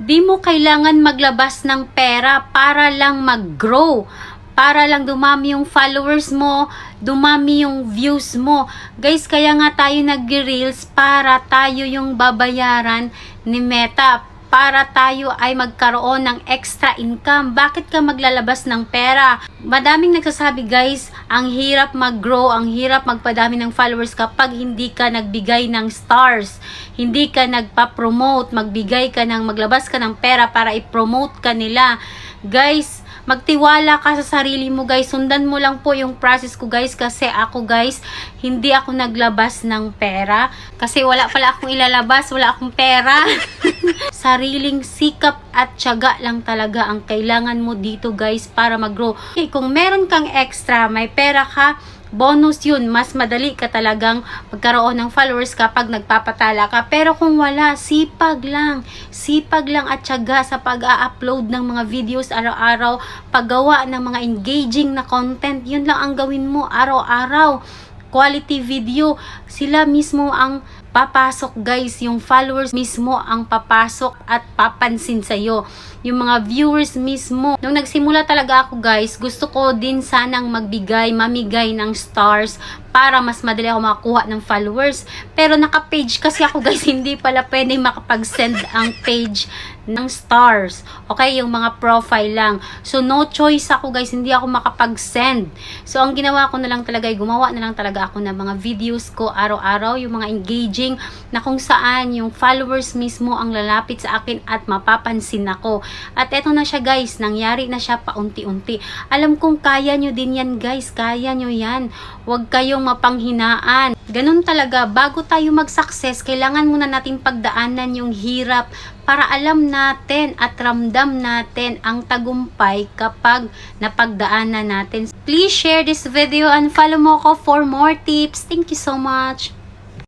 Di mo kailangan maglabas ng pera para lang mag-grow. Para lang dumami yung followers mo, dumami yung views mo. Guys, kaya nga tayo nag-reels para tayo yung babayaran ni Meta. Para tayo ay magkaroon ng extra income. Bakit ka maglalabas ng pera? Madaming nagsasabi guys, ang hirap mag-grow, ang hirap magpadami ng followers kapag hindi ka nagbigay ng stars. Hindi ka nagpa-promote, magbigay ka ng, maglabas ka ng pera para i-promote ka nila. Guys, magtiwala ka sa sarili mo guys. Sundan mo lang po yung process ko guys kasi ako guys, hindi ako naglabas ng pera. Kasi wala pala akong ilalabas, wala akong pera. Sariling sikap at tiyaga lang talaga ang kailangan mo dito guys para mag-grow. Okay, kung meron kang extra, may pera ka, bonus yun, mas madali ka talagang magkaroon ng followers kapag nagpapatala ka. Pero kung wala, sipag lang. Sipag lang at tiyaga sa pag-a-upload ng mga videos araw-araw, paggawa ng mga engaging na content, yun lang ang gawin mo araw-araw. Quality video, sila mismo ang papasok guys, yung followers mismo ang papasok at papansin sa'yo. Yung mga viewers mismo. Nung nagsimula talaga ako guys, gusto ko din sanang magbigay, mamigay ng stars para mas madali ako makakuha ng followers. Pero naka-page kasi ako guys, hindi pala pwede makapag-send ang page ng stars. Okay, yung mga profile lang. So, no choice ako guys, hindi ako makapag-send. So, ang ginawa ko na lang talaga, ay gumawa na lang talaga ako ng mga videos ko araw-araw, yung mga engaging na kung saan yung followers mismo ang lalapit sa akin at mapapansin ako. At eto na siya guys, nangyari na siya paunti-unti. Alam kong kaya nyo din yan guys, kaya nyo yan. Huwag kayong mapanghinaan. Ganun talaga, bago tayo mag-success, kailangan muna nating pagdaanan yung hirap para alam natin at ramdam natin ang tagumpay kapag napagdaanan natin. Please share this video and follow mo ko for more tips. Thank you so much.